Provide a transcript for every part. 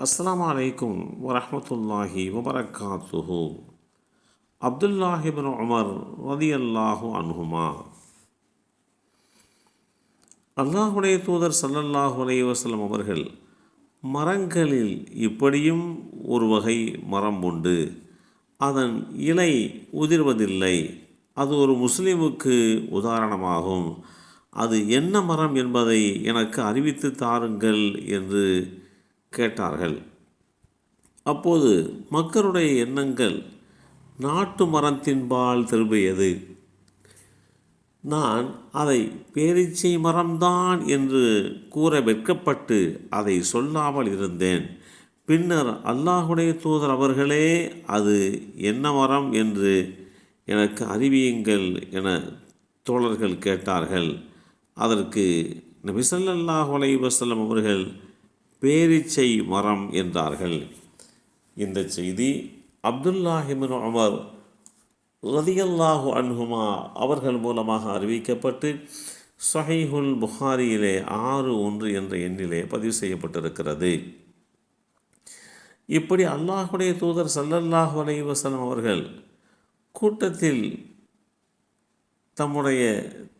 அஸ்லாம் அலைக்கும் வரமத்துல்லாஹி வபரகாத்துஹு. அப்துல்லாஹிபின் உமர் ரதியல்லாஹு அன்ஹுமா. அல்லாஹுடைய தூதர் சல்லல்லாஹு அலைஹி வஸல்லம் அவர்கள் மரங்களில் இப்படியும் ஒரு வகை மரம் உண்டு. அதன் இலை உதிர்வதில்லை. அது ஒரு முஸ்லீமுக்கு உதாரணமாகும். அது என்ன மரம் என்பதை எனக்கு அறிவித்து தாருங்கள் என்று கேட்டார்கள். அப்போது மக்களுடைய எண்ணங்கள் நாட்டு மரத்தின்பால் திரும்பியது. நான் அதை பேரீச்சை மரம்தான் என்று கூற வெட்கப்பட்டு அதை சொல்லாமல் இருந்தேன். பின்னர் அல்லாஹுடைய தூதர் அவர்களே அது என்ன மரம் என்று எனக்கு அறிவியுங்கள் என தோழர்கள் கேட்டார்கள். அதற்கு நபிசல்லாஹ் அலைஹி வஸல்லம் அவர்கள் பேரிச்சை மரம் என்றார்கள். இந்த செய்தி அப்துல்லாஹிபின் அமர் ரதியல்லாஹு அன்ஹுமா அவர்கள் மூலமாக அறிவிக்கப்பட்டு சஹீஹுல் புகாரியிலே ஆறு ஒன்று என்ற எண்ணிலே பதிவு செய்யப்பட்டிருக்கிறது. இப்படி அல்லாஹுடைய தூதர் சல்லல்லாஹு அலைஹி வசலம் அவர்கள் கூட்டத்தில் தம்முடைய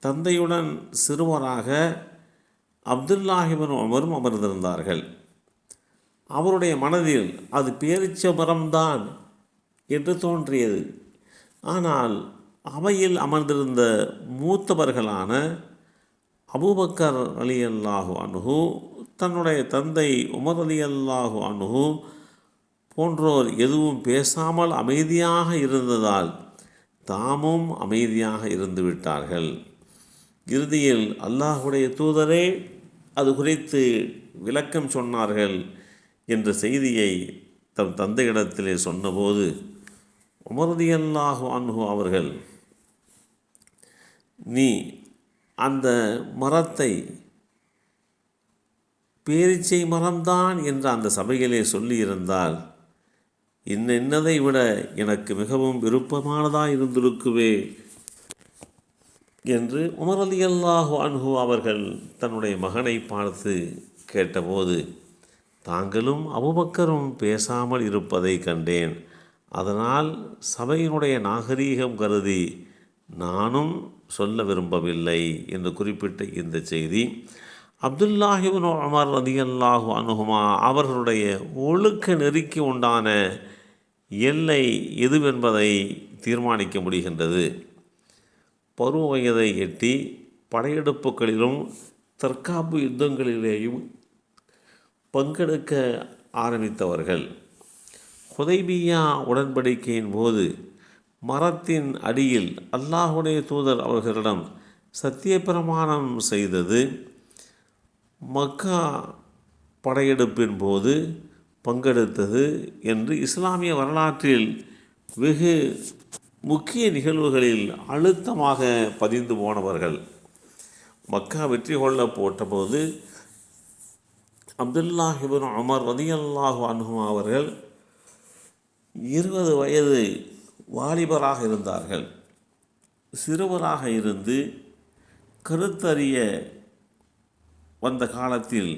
தந்தையுடன் சிறுவராக அப்துல்லாஹிபின் உமரும் அமர்ந்திருந்தார்கள். அவருடைய மனதில் அது பேரிச்ச மரம்தான் என்று தோன்றியது. ஆனால் அவையில் அமர்ந்திருந்த மூத்தவர்களான அபூபக்கர் அலி அல்லாஹு அனுகு தன்னுடைய தந்தை உமர் அலி அல்லாஹு அனுகு போன்றோர் எதுவும் பேசாமல் அமைதியாக இருந்ததால் தாமும் அமைதியாக இருந்து விட்டார்கள் இறுதியில் அல்லாஹுடைய தூதரே அது குறித்து விளக்கம் சொன்னார்கள் என்ற செய்தியை தம் தந்தையிடத்திலே சொன்னபோது உமரதியல்லாஹு அன்ஹு அவர்கள் நீ அந்த மரத்தை பேரிச்சை மரம்தான் என்று அந்த சபையிலே சொல்லியிருந்தால் இன்னின்னதை விட எனக்கு மிகவும் விருப்பமானதாக இருந்திருக்குவே என்று உமர் அலி அல்லாஹு அன்ஹு அவர்கள் தன்னுடைய மகனை பார்த்து கேட்டபோது தாங்களும் அபுபக்கரும் பேசாமல் இருப்பதை கண்டேன். அதனால் சபையினுடைய நாகரீகம் கருதி நானும் சொல்ல விரும்பவில்லை என்று குறிப்பிட்ட இந்த செய்தி அப்துல்லாஹிபின் உமர் ரதியல்லாஹு அனுகுமா அவர்களுடைய ஒழுக்க நெருக்கி உண்டான எல்லை எதுவென்பதை தீர்மானிக்க முடிகின்றது. பருவ வயதை எட்டி படையெடுப்புகளிலும் தற்காப்பு யுத்தங்களிலேயும் பங்கெடுக்க ஆரம்பித்தவர்கள். ஹுதைபியா உடன்படிக்கையின் போது மரத்தின் அடியில் அல்லாஹுடைய தூதர் அவர்களிடம் சத்திய பிரமாணம் செய்தது. மக்கா படையெடுப்பின் போது பங்கெடுத்தது என்று இஸ்லாமிய வரலாற்றில் வெகு முக்கிய நிகழ்வுகளில் அழுத்தமாக பதிந்து போனவர்கள். மக்கா வெற்றி கொள்ள போட்டபோது அப்துல்லாஹிபின் அமர் ரதியல்லாஹு அனுகுமா அவர்கள் இருபது வயது வாலிபராக இருந்தார்கள். சிறுவராக இருந்து கருத்தறிய வந்த காலத்தில்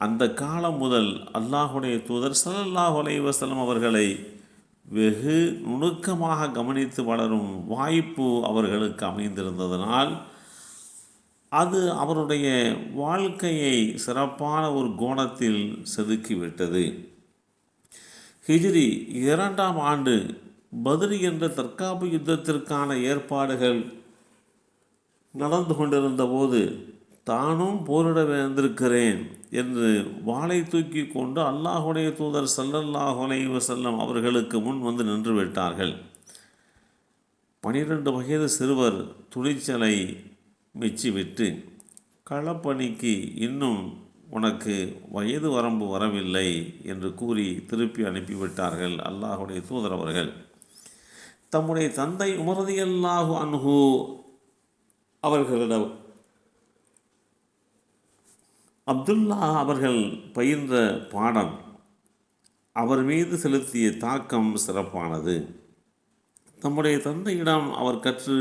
அந்த காலம் முதல் அல்லாஹுடைய தூதர் சல்லாஹ் அலைவசலம் அவர்களை வெகு நுணுக்கமாக கவனித்து வளரும் வாய்ப்பு அவர்களுக்கு அமைந்திருந்ததனால் அது அவருடைய வாழ்க்கையை சிறப்பான ஒரு கோணத்தில் செதுக்கிவிட்டது. ஹிஜ்ரி இரண்டாம் ஆண்டு பத்ரி என்ற தற்காப்பு யுத்தத்திற்கான ஏற்பாடுகள் நடந்து கொண்டிருந்த போது தானும் போரிட வந்திருக்கிறேன் என்று வாளை தூக்கி கொண்டு அல்லாஹுடைய தூதர் சல்லல்லாஹுலை வசல்லம் அவர்களுக்கு முன் வந்து நின்று விட்டார்கள். பனிரெண்டு வயது சிறுவர் துணிச்சலை மெச்சிவிட்டு களப்பணிக்கு இன்னும் உனக்கு வயது வரம்பு வரவில்லை என்று கூறி திருப்பி அனுப்பிவிட்டார்கள் அல்லாஹுடைய தூதர் அவர்கள். தம்முடைய தந்தை உமரதியல்லாஹு அன்ஹு அவர்களிடம் அப்துல்லா அவர்கள் பயின்ற பாடம் அவர் மீது செலுத்திய தாக்கம் சிறப்பானது. தம்முடைய தந்தையிடம் அவர் கற்று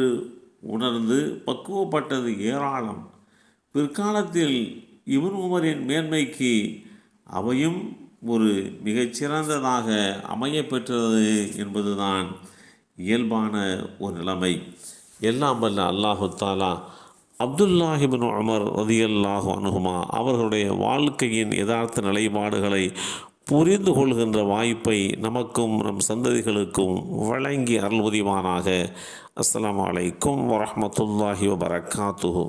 உணர்ந்து பக்குவப்பட்டது ஏராளம். பிற்காலத்தில் இவன் உமரின் மேன்மைக்கு அவையும் ஒரு மிகச்சிறந்ததாக அமைய பெற்றது என்பதுதான் இயல்பான ஒரு நிலைமை. எல்லாம் வல்ல அல்லாஹு தாலா அப்துல்லாஹிபின் உமர் ரதியல்லாஹு அனுகுமா அவர்களுடைய வாழ்க்கையின் யதார்த்த நிலைப்பாடுகளை புரிந்து கொள்கின்ற வாய்ப்பை நமக்கும் நம் சந்ததிகளுக்கும் வழங்கி அருள் உதிவானாக அஸ்ஸலாமு அலைக்கும் வரஹ்மத்துல்லாஹி வபரகாத்துஹு.